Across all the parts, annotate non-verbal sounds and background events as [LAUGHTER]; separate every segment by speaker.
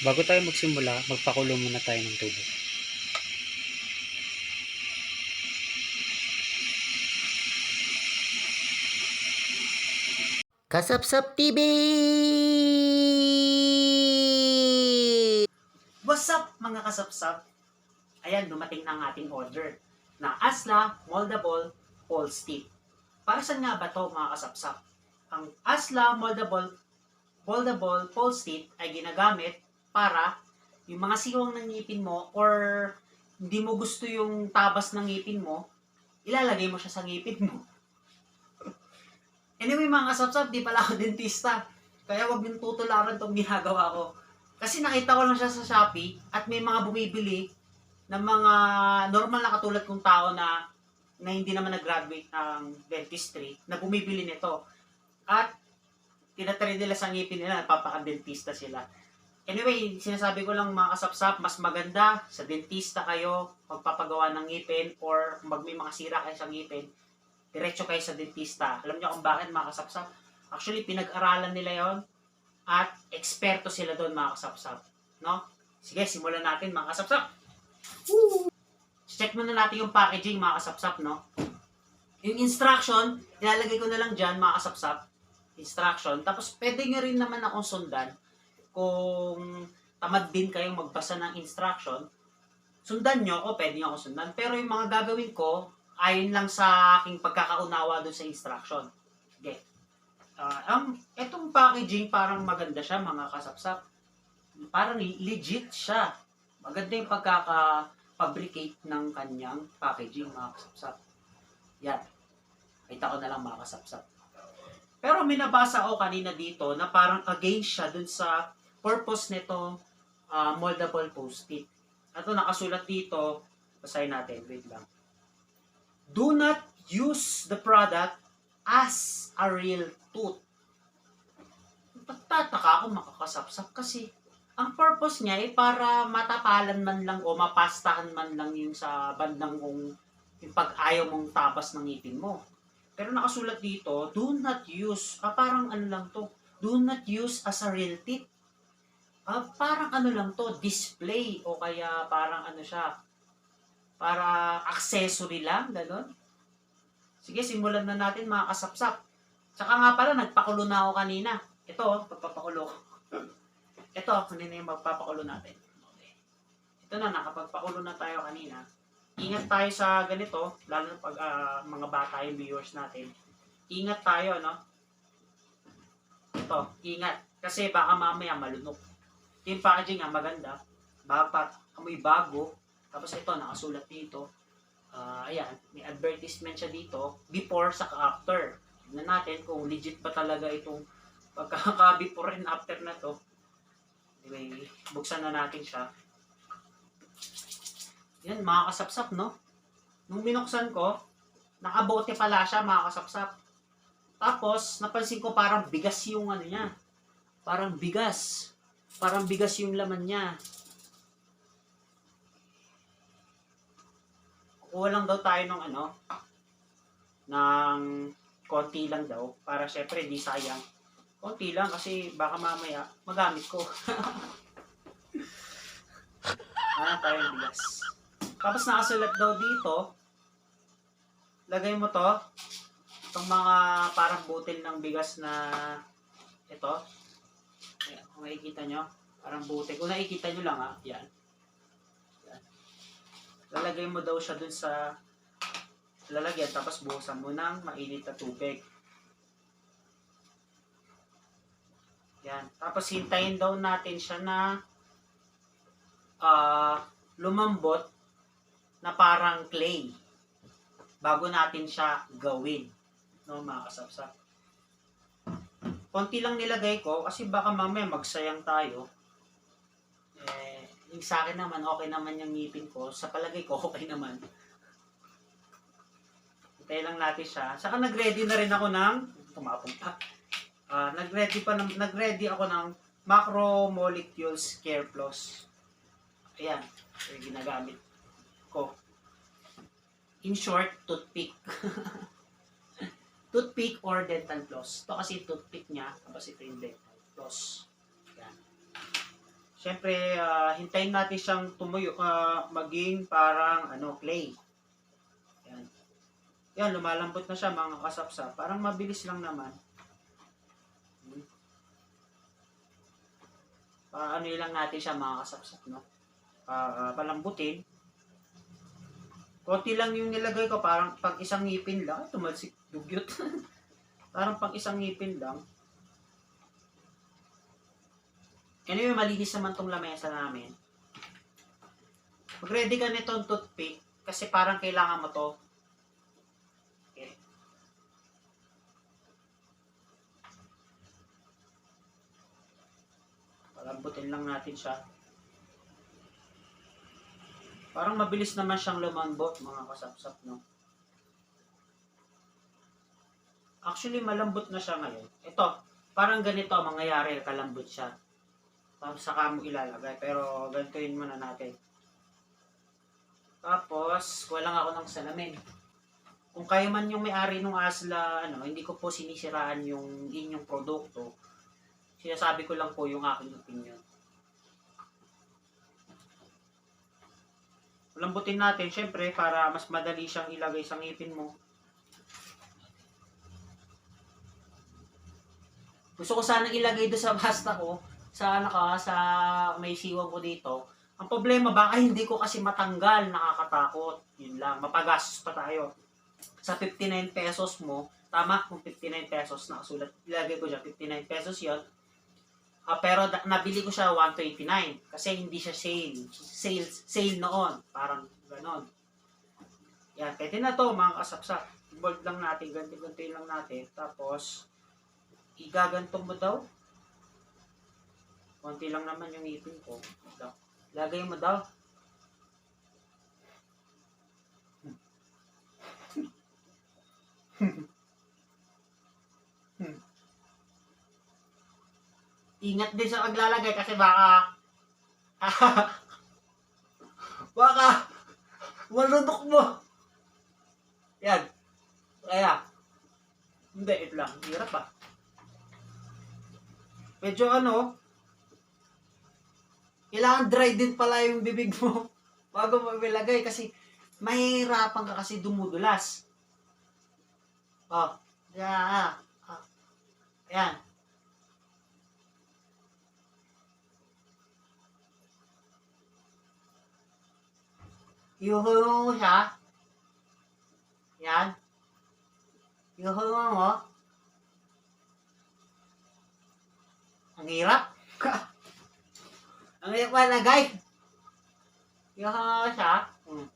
Speaker 1: Bago tayo magsimula, magpakulo muna tayo ng tubig.
Speaker 2: Kasapsap TV!
Speaker 3: What's up mga kasapsap? Ayan, dumating na ang ating order na Asla Moldable Pole Stick. Para saan nga ba to mga kasapsap? Ang Asla Moldable Moldable Pole Stick ay ginagamit para yung mga siwang ng ngipin mo or hindi mo gusto yung tabas ng ngipin mo, ilalagay mo siya sa ngipin mo. [LAUGHS] anyway mga kasapsap, di pala ako dentista. Kaya wag niyong tutularan tong ginagawa ko. Kasi nakita ko lang siya sa Shopee at may mga bumibili ng mga normal na katulad kong tao na na hindi naman nag-graduate ng dentistry na bumibili nito. At tinatry nila sa ngipin nila, napapaka-dentista sila. Anyway, sinasabi ko lang mga kasapsap, mas maganda sa dentista kayo magpapagawa ng ngipin or mag may mga sira kayo sa ngipin, diretso kayo sa dentista. Alam niyo kung bakit mga kasapsap? Actually, pinag-aralan nila yon at eksperto sila doon mga kasapsap. No? Sige, simulan natin mga kasapsap. Check muna natin yung packaging mga kasapsap, no? Yung instruction, ilalagay ko na lang dyan mga kasapsap. Instruction. Tapos pwede nyo rin naman akong sundan kung tamad din kayong magbasa ng instruction. Sundan nyo ako, pwede nyo ako sundan. Pero yung mga gagawin ko, ayon lang sa aking pagkakaunawa doon sa instruction. Okay. Ah, ang etong packaging parang maganda siya mga kasapsap. Parang legit siya. Maganda yung pagkaka-fabricate ng kanyang packaging mga kasapsap. Yan. Kita ko na lang mga kasapsap. Pero may nabasa ako kanina dito na parang against siya dun sa purpose nito ah, moldable post-it. Ito nakasulat dito. Basahin natin. Wait lang. Do not use the product as a real tooth. Tataka ako makakasapsap kasi ang purpose niya ay para matapalan man lang o mapastahan man lang yung sa bandang kung yung pag ayaw mong tapas ng ngipin mo. Pero nakasulat dito, do not use, ah, parang ano lang to, do not use as a real teeth. Ah, parang ano lang to, display o kaya parang ano siya, para accessory lang, gano'n. Sige, simulan na natin mga kasapsap. Tsaka nga pala, nagpakulo na ako kanina. Ito, oh, pagpapakulo ko. [LAUGHS] Ito, kanina yung magpapakulo natin. Okay. Ito na, nakapagpakulo na tayo kanina. Ingat tayo sa ganito, lalo pag ah, mga bata yung viewers natin. Ingat tayo, no? Ito, ingat. Kasi baka mamaya malunok. Yung packaging nga maganda. Bago amoy bago. Tapos ito, nakasulat dito. Ah, ayan, may advertisement siya dito. Before, saka after. Tignan natin kung legit pa talaga itong pagkaka-before [LAUGHS] and after na to. Anyway, buksan na natin siya. Yan, mga kasapsap, no? Nung binuksan ko, nakabote pala siya, mga kasapsap. Tapos, napansin ko parang bigas yung ano niya. Parang bigas. Parang bigas yung laman niya. Kukuha lang daw tayo ng ano, ng konti lang daw. Para syempre, di sayang. Konti lang kasi baka mamaya magamit ko. [LAUGHS] ano tayo ng bigas. Tapos nakasulat daw dito, lagay mo to, itong mga parang butil ng bigas na ito. Ayan, kung makikita nyo, parang butil. Kung nakikita nyo lang ha, yan. yan. Lalagay mo daw siya dun sa lalagyan, tapos buhusan mo ng mainit na tubig. Yan. Tapos hintayin daw natin siya na ah lumambot na parang clay bago natin siya gawin. No, mga kasapsap. Konti lang nilagay ko kasi baka mamaya magsayang tayo. Eh, yung sa akin naman, okay naman yung ngipin ko. Sa palagay ko, [LAUGHS] okay naman. Hintayin lang natin siya. Saka nag-ready na rin ako ng, tumapong pa. Ah, nag-ready pa nag-ready ako ng Macromolecules Care Plus. Ayan, yung ginagamit ko. In short, toothpick. [LAUGHS] toothpick or dental floss. Ito kasi toothpick niya, tapos ito yung dental floss. Yan. Siyempre, ah, hintayin natin siyang tumuyo, ah, maging parang ano, clay. Yan. Yan, lumalambot na siya mga kasapsa. Parang mabilis lang naman. Hmm. Paano lang natin siya mga kasapsap, no? Ah, palambutin. Konti lang yung nilagay ko, parang pag isang ngipin lang. Tumalsik, dugyot. [LAUGHS] parang pag isang ngipin lang. Anyway, malinis naman tong lamesa namin. Mag-ready ka nitong toothpick kasi parang kailangan mo to. Okay. Palambutin lang natin siya. Parang mabilis naman siyang lumambot, mga kasapsap, no? Actually, malambot na siya ngayon. Ito, parang ganito ang mangyayari, kalambot siya. Tapos saka mo ilalagay. Pero ganituin muna natin. Tapos, kuha lang ako ng salamin. Kung kayo man yung may-ari ng Asla, ano, hindi ko po sinisiraan yung inyong produkto. Sinasabi ko lang po yung aking opinion. Lambutin natin, syempre, para mas madali siyang ilagay sa ngipin mo. Gusto ko sana ilagay doon sa basta ko, sa naka sa may siwang ko dito. Ang problema baka hindi ko kasi matanggal, nakakatakot. Yun lang, mapagastos pa tayo. Sa 59 pesos mo, tama kung 59 pesos nakasulat, ilagay ko dyan, 59 pesos yon Ah, pero da- nabili ko siya 129 kasi hindi siya sale. Sale, sale noon. Parang ganon. Yan, pwede na to mga kasapsap. Bold lang natin, ganti-ganti lang natin. Tapos, igagantong mo daw. Konti lang naman yung ipin ko. Lagay mo daw. Ingat din sa paglalagay kasi baka [LAUGHS] baka malunok mo. Yan. Kaya, hindi, ito lang. Hirap pa. Medyo ano, kailangan dry din pala yung bibig mo [LAUGHS] bago mo ilagay kasi mahirapan ka kasi dumudulas. Oh, yeah. Ah. Ayan. Yuhulungan mo siya. Yan. Yuhulungan mo. Ang hirap. Ang hirap malagay. Yuhulungan mo siya. Hmm.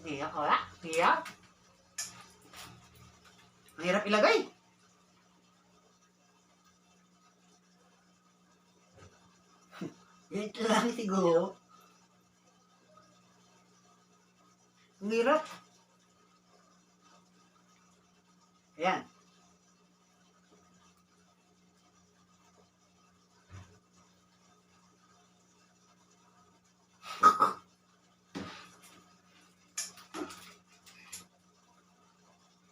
Speaker 3: Ang hirap, wala. Ang hirap. Ang hirap ilagay. [LAUGHS] Ganito lang siguro. Ang hirap. Ayan.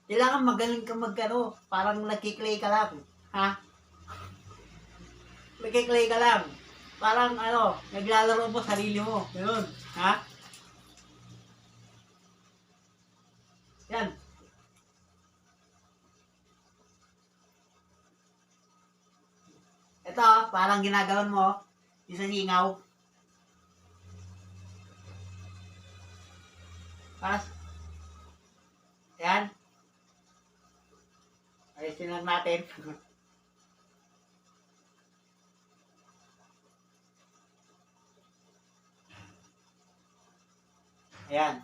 Speaker 3: Kailangan magaling ka magkano. Parang nagkiklay ka lang. Ha? Nagkiklay ka lang. Parang ano, naglalaro mo sarili mo. Ganun. Ha? Parang ginagawan mo. Yung sa. Pas. Yan. Ayusin lang natin. [LAUGHS] Ayan.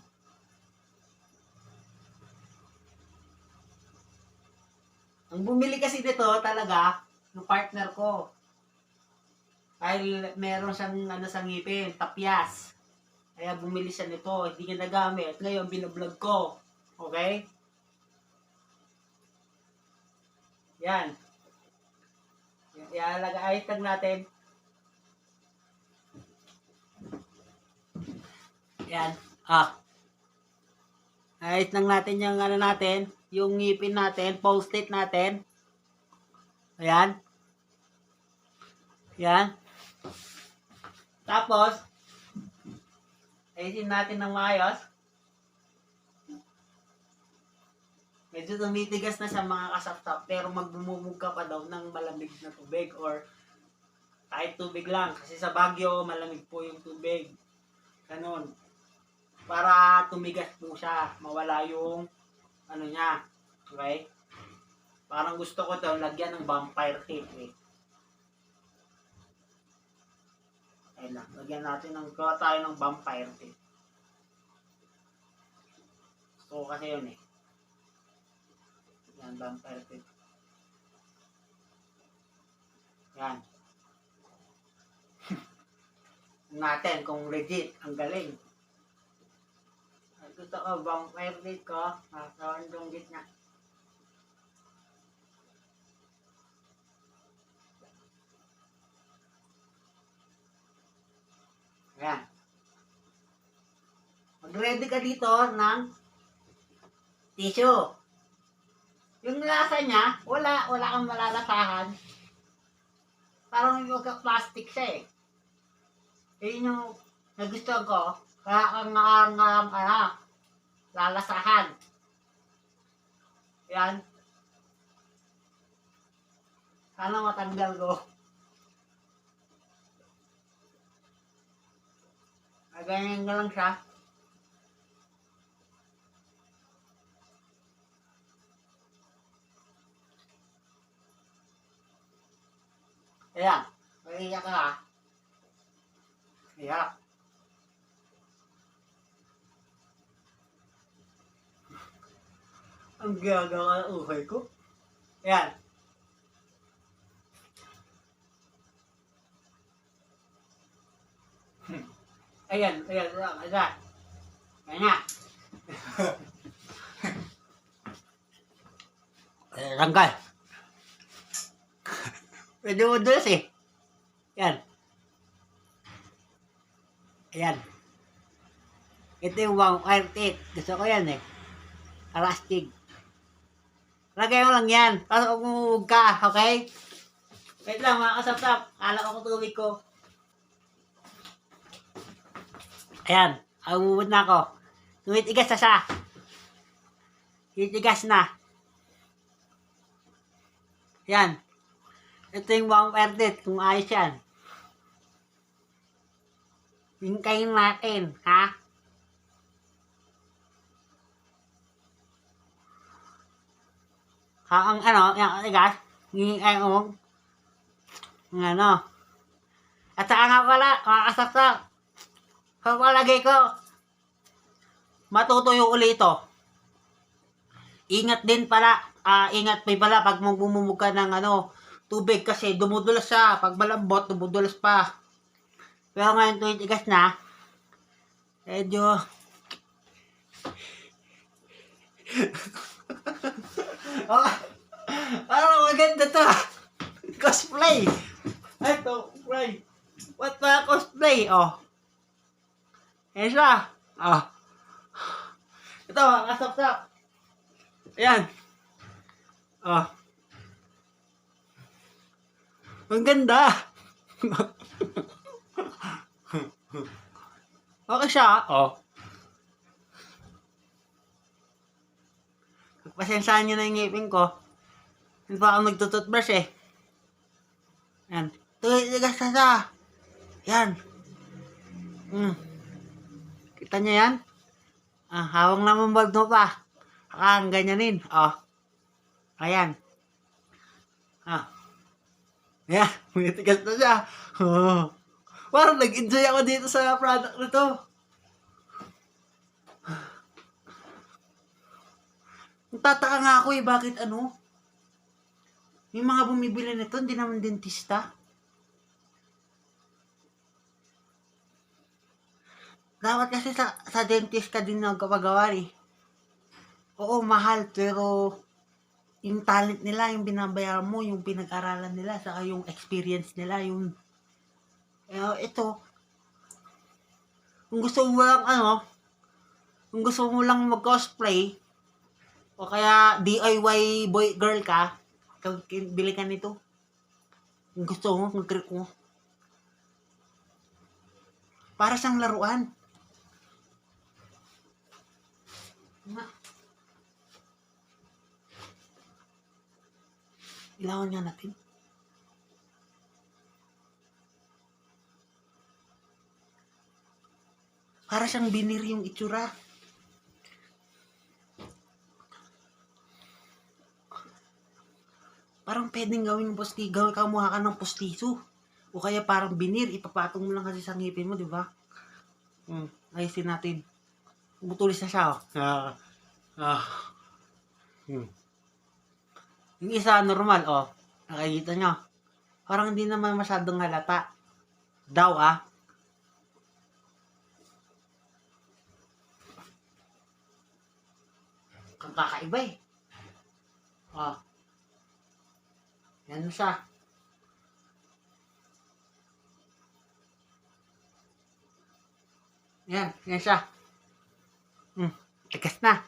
Speaker 3: Ang bumili kasi dito talaga, yung partner ko. Dahil meron siyang ano sa ngipin, tapyas. Kaya bumili siya nito, hindi niya nagamit. Ngayon, binablog ko. Okay? Yan. Ialagay tag natin. Yan. Ah. Ayos lang natin yung ano natin, yung ngipin natin, post-it natin. Ayan. Ayan. Tapos, ayusin natin ng maayos. Medyo tumitigas na sa mga kasapsap, pero magbumubog ka pa daw ng malamig na tubig or kahit tubig lang. Kasi sa Baguio, malamig po yung tubig. Ganon. Para tumigas po siya, mawala yung ano niya. Okay? Parang gusto ko to lagyan ng vampire tape eh. Ayun lang, lagyan natin ng gawa tayo ng vampire tape. Gusto ko kasi yun eh. Yan, vampire tape. Yan. [LAUGHS] natin kung legit, ang galing. Gusto ko, vampire tape ko, nasa yung gitna. Ayan. Mag-ready ka dito ng tissue. Yung lasa niya, wala, wala kang malalasahan. Parang yung plastic siya eh. Yun yung nagustuhan ko. Kaya kang nakangam, ano, lalasahan. Yan. Sana matanggal ko. Ah, ganyan ka lang siya. Ayan. Maiiyak ka ha. Iyak. Ang gagawa ng uhay ko. Ayan. Ayan, ayan, ayan, ayan. Ayan na. Eh, Ranggal. Pwede mo dulas eh. Yan. Ayan. Ito yung one wire tape. Gusto ko yan eh. Elastic. Lagay mo lang yan. Para umubog ka, okay? Wait lang mga kasap-sap. Alak ako tubig ko. Ayan. Umubod na ako. Tumitigas na siya. Titigas na. Yan. Ito yung wire tape. Kung ayos yan. Hintayin natin, ha? Ha, ang ano, yung tigas, hihintay mo, ang ano. At saka nga pala, makakasaksak, kapalagay ko, matutuyo uli ito. Ingat din pala, ah, ingat pa pala pag magbumumog ka ng ano, tubig kasi dumudulas siya. Pag malambot, dumudulas pa. Pero ngayon tuwing tigas na, medyo... [LAUGHS] oh, parang maganda to. Cosplay. Ito, cosplay. What pa cosplay? Oh. Ayan siya. Oh. Ito, kasap-sap. Ayan. Oh. Ang ganda. [LAUGHS] okay siya. Oh. Pasensyahan nyo na yung ngipin ko. Hindi pa ako nagtututbrush eh. Yan. Tuligas na siya. Yan. Mm. Kita niya yan? Ah, hawang naman bag mo pa. Ah, ang ganyanin. Oh. Ayan. Ah. Ayan, [LAUGHS] may tigas na siya. Oh. Parang nag-enjoy ako dito sa product na to. Tataka nga ako eh, bakit ano? Yung mga bumibili nito, hindi naman dentista. Dapat kasi sa, sa dentist ka din nagkapagawa eh. Oo, mahal, pero yung talent nila, yung binabayaran mo, yung pinag-aralan nila, saka yung experience nila, yung eh, ito, kung gusto mo lang ano, kung gusto mo lang mag-cosplay, o kaya DIY boy girl ka, bili ka nito. Kung gusto mo, mag-grip mo. Para siyang laruan. Nga. Ilawan nga natin. Para siyang binir yung itsura. Parang pwedeng gawin ng posti, gawin ka mukha ka ng postiso. O kaya parang binir, ipapatong mo lang kasi sa ngipin mo, di ba? Hmm, ayusin natin. Umutulis na siya, oh. Ah. Ah. Hmm. Yung isa, normal, oh. Nakikita nyo. Parang hindi naman masyadong halata. Daw, ah. Kakaiba, eh. Oh. Yan siya. Yan, yan siya. Tigas na.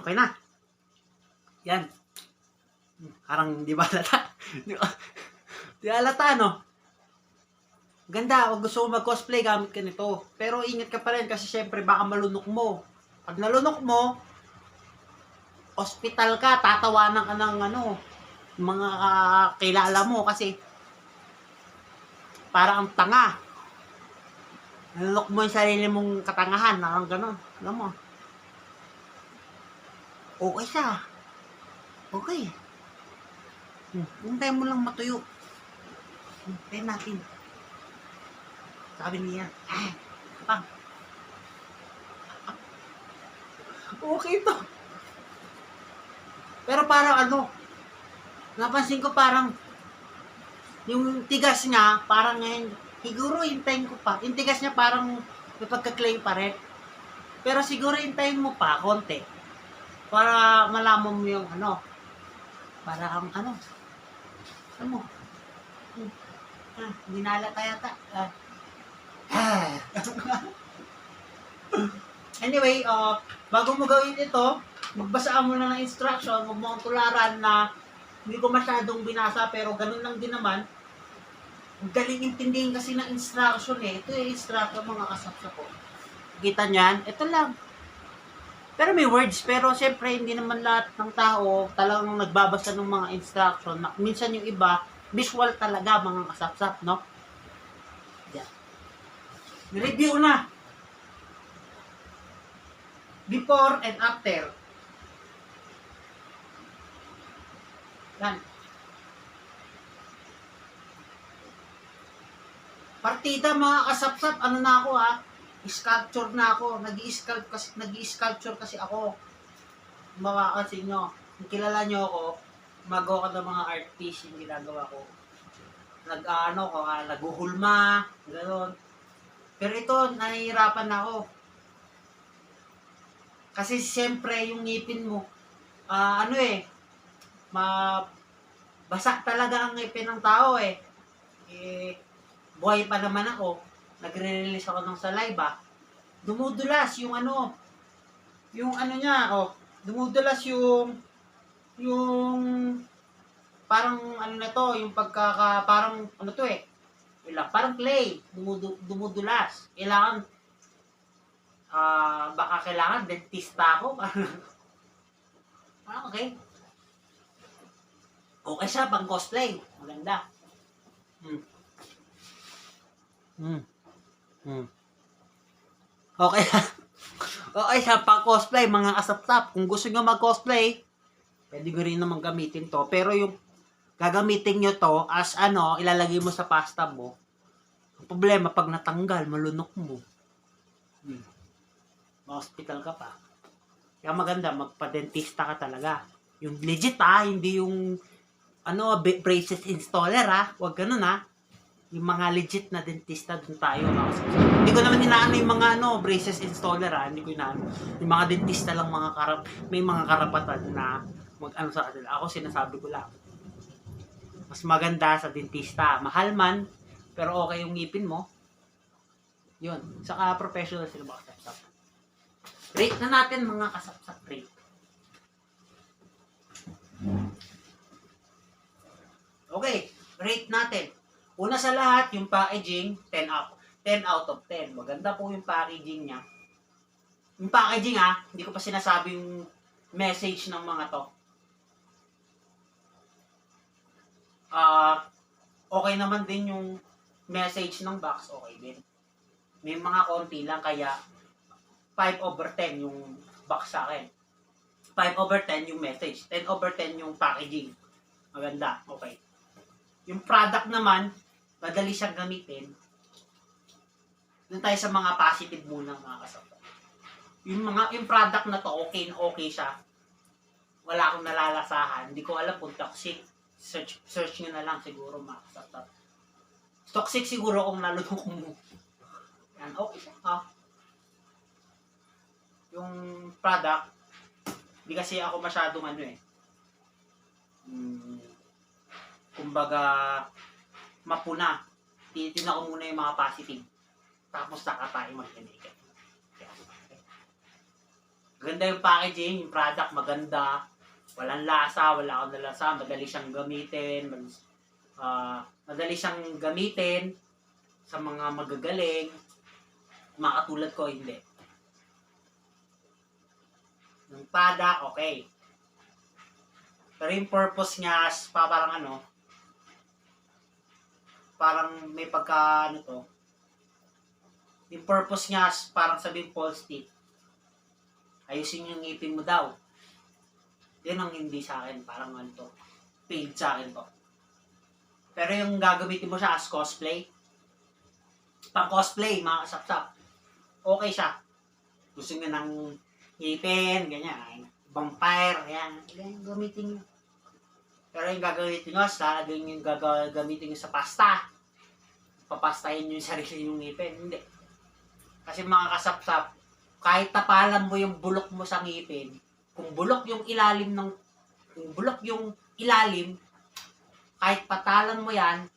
Speaker 3: Okay na. Yan. Parang [LAUGHS] di ba halata? Di halata, no? Ganda, kung gusto mo mag-cosplay, gamit ka nito. Pero ingat ka pa rin kasi syempre baka malunok mo. Pag nalunok mo, hospital ka, tatawanan ka ng ano, mga ah, kilala mo kasi parang ang tanga. Nalunok mo yung sarili mong katangahan, parang gano'n. Alam mo. Okay siya. Okay. Hmm. Hintayin mo lang matuyo. Hintayin natin. Sabi niya, kapang. Okay to. Pero parang ano, napansin ko parang yung tigas niya, parang ngayon, siguro hintayin ko pa. Yung tigas niya parang may pagka-clay pa rin. Pero siguro hintayin mo pa, konti. Para malaman mo yung ano. Para ang ano. Ano mo? Hmm. Ah, dinala ka yata. Ah. Ah. [LAUGHS] anyway, uh, bago mo gawin ito, magbasa ka muna ng instruction, huwag mo ang tularan na hindi ko masyadong binasa, pero ganun lang din naman. Galing intindihin kasi ng instruction eh. Ito yung instruction mga kasapsa ko. Kita niyan? Ito lang. Pero may words, pero siyempre hindi naman lahat ng tao talagang nagbabasa ng mga instruction. Minsan yung iba, visual talaga mga kasapsap, no? Yan. Review na. Before and after. Yan. Partida mga kasapsap, ano na ako ha? Sculpture na ako. Nag-i-sculpt kasi, nag-i-sculpture kasi ako. Mga kasi nyo, kung kilala nyo ako, magawa ko ng mga art piece yung ginagawa ko. Nag-ano ko, ah, naguhulma, gano'n. Pero ito, nahihirapan na ako. Kasi siyempre, yung ngipin mo, ah, ano eh, ma basa talaga ang ngipin ng tao eh. Eh, buhay pa naman ako. Nagre-release ako ng saliva. Dumudulas yung ano, yung ano niya, oh, dumudulas yung, yung, parang ano na to, yung pagkaka, parang ano to eh, ilang, parang clay, dumudu, dumudulas. Kailangan, ah, baka kailangan dentista ako. [LAUGHS] ah, okay. Okay siya, pang cosplay. Maganda. Hmm. Hmm. Hmm. Okay. [LAUGHS] okay siya, pang cosplay, mga kasapsap. Kung gusto nyo mag-cosplay, pwede ko rin naman gamitin to. Pero yung gagamitin nyo to as ano, ilalagay mo sa pasta mo. Ang problema, pag natanggal, malunok mo. Hmm. Ma-hospital ka pa. Kaya maganda, magpa-dentista ka talaga. Yung legit ah, hindi yung ano, braces installer ah. Huwag ganun ah. Yung mga legit na dentista dun tayo. makasama. Hindi ko naman inaano yung mga ano, braces installer ah. Hindi ko inaano. Yung mga dentista lang mga karap, may mga karapatan na mag ano sa kanila. Ako sinasabi ko lang. Mas maganda sa dentista. Mahal man, pero okay yung ngipin mo. Yun. Saka professional sila mga. Rate na natin mga kasapsap rate. rate natin. Una sa lahat, yung packaging, 10 out, 10 out of 10. Maganda po yung packaging niya. Yung packaging ha, hindi ko pa sinasabi yung message ng mga to. Ah, okay naman din yung message ng box, okay din. May mga konti lang kaya 5 over 10 yung box sa akin. 5 over 10 yung message. 10 over 10 yung packaging. Maganda. Okay. Yung product naman, madali siyang gamitin. Doon tayo sa mga positive muna mga kasama. Yung mga yung product na to, okay na okay siya. Wala akong nalalasahan. Hindi ko alam kung toxic. Search search nyo na lang siguro mga kasama. Toxic siguro kung nalulong mo. Yan, okay siya. Ah. Yung product, hindi kasi ako masyadong ano eh. Hmm, kumbaga, mapuna. Tinitignan ko muna yung mga positive. Tapos saka tayo mag-negative. Ganda yung packaging, yung product maganda. Walang lasa, wala akong nalasa. Madali siyang gamitin. Mag- ah, madali siyang gamitin sa mga magagaling. Mga katulad ko, hindi. Yung product, okay. Pero yung purpose niya, pa parang ano, parang may pagka, ano to, yung purpose niya, parang sabihin false tip. Ayusin yung ngipin mo daw. Yan ang hindi sa akin, parang ano to, paid sa akin to. Pero yung gagamitin mo siya as cosplay, pang cosplay, mga kasapsap, okay siya. Gusto nyo ng ngipin, ganyan, vampire, yan gamitin nyo. Pero yung gagamitin nyo, gagawin yung gagamitin nyo sa pasta, papastahin nyo yung sarili yung ngipin, hindi. Kasi mga kasapsap, kahit tapalan mo yung bulok mo sa ngipin, kung bulok yung ilalim ng, kung bulok yung ilalim, kahit patalan mo yan,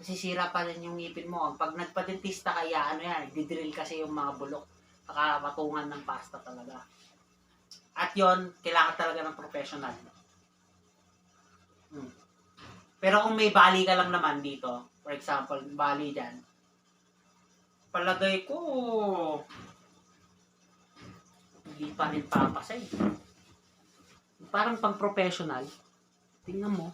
Speaker 3: nasisira pa rin yung ngipin mo. Pag nagpadentista kaya, ano yan, didrill kasi yung mga bulok. Saka patungan ng pasta talaga. At yon kailangan talaga ng professional. Pero kung may bali ka lang naman dito, for example, bali dyan, palagay ko, hindi pa rin papasay. Parang pang professional, tingnan mo,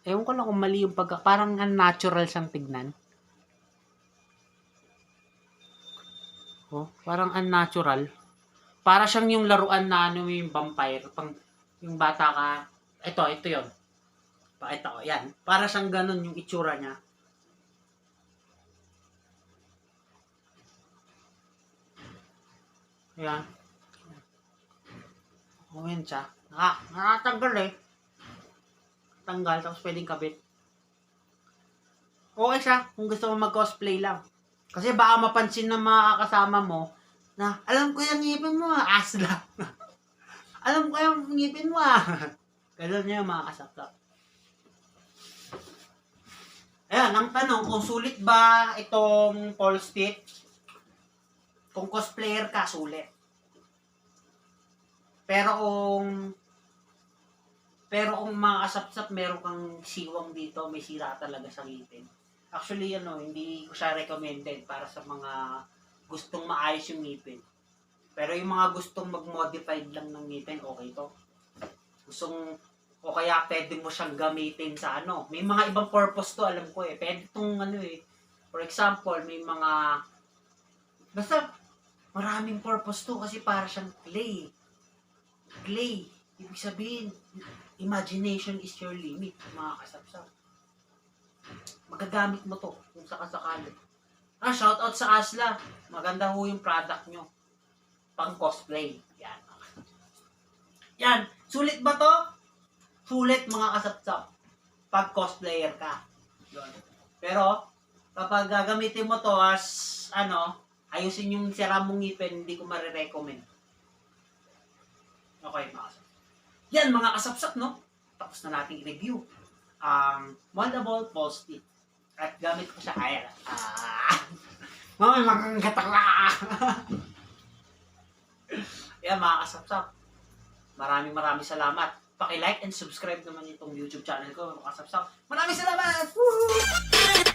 Speaker 3: Ewan ko lang kung mali yung pagka... Parang unnatural siyang tignan. Oh, parang unnatural. Para siyang yung laruan na ano yung vampire. Pang, yung bata ka... Ito, ito yon Pakita ko. Yan. Para siyang ganun yung itsura niya. Yan. Yan siya. Naka, nakatanggal eh tanggal, tapos pwedeng kabit. Okay siya, kung gusto mo mag-cosplay lang. Kasi baka mapansin ng mga kasama mo, na, alam ko yung ngipin mo, ah, asla. [LAUGHS] alam ko yung ngipin mo, ah. [LAUGHS] Ganun niya mga kasakta. Ayan, ang tanong, kung sulit ba itong false stick? Kung cosplayer ka, sulit. Pero kung pero kung mga kasapsap, meron kang siwang dito, may sira talaga sa ngipin. Actually, ano, hindi ko siya recommended para sa mga gustong maayos yung ngipin. Pero yung mga gustong mag-modified lang ng ngipin, okay to. Gustong, o kaya pwede mo siyang gamitin sa ano. May mga ibang purpose to, alam ko eh. Pwede tong ano eh. For example, may mga, basta, maraming purpose to kasi para siyang clay. Clay. Ibig sabihin, imagination is your limit, mga kasapsap. Magagamit mo to kung sakasakali. Ah, shoutout sa Asla. Maganda ho yung product nyo. Pang cosplay. Yan. Yan. Sulit ba to? Sulit mga kasapsap. Pag cosplayer ka. Yun. Pero, kapag gagamitin mo to as, ano, ayusin yung sira mong ngipin, hindi ko marirecommend. Okay, mga kasapsap. Yan mga kasapsap, no? Tapos na nating review. Um, moldable tip. At gamit ko siya kaya. Ah! [LAUGHS] Mamay magkakatala! [LAUGHS] Yan mga kasapsap. Maraming maraming salamat. paki-like and subscribe naman itong YouTube channel ko, mga kasapsap. Maraming salamat! Woo!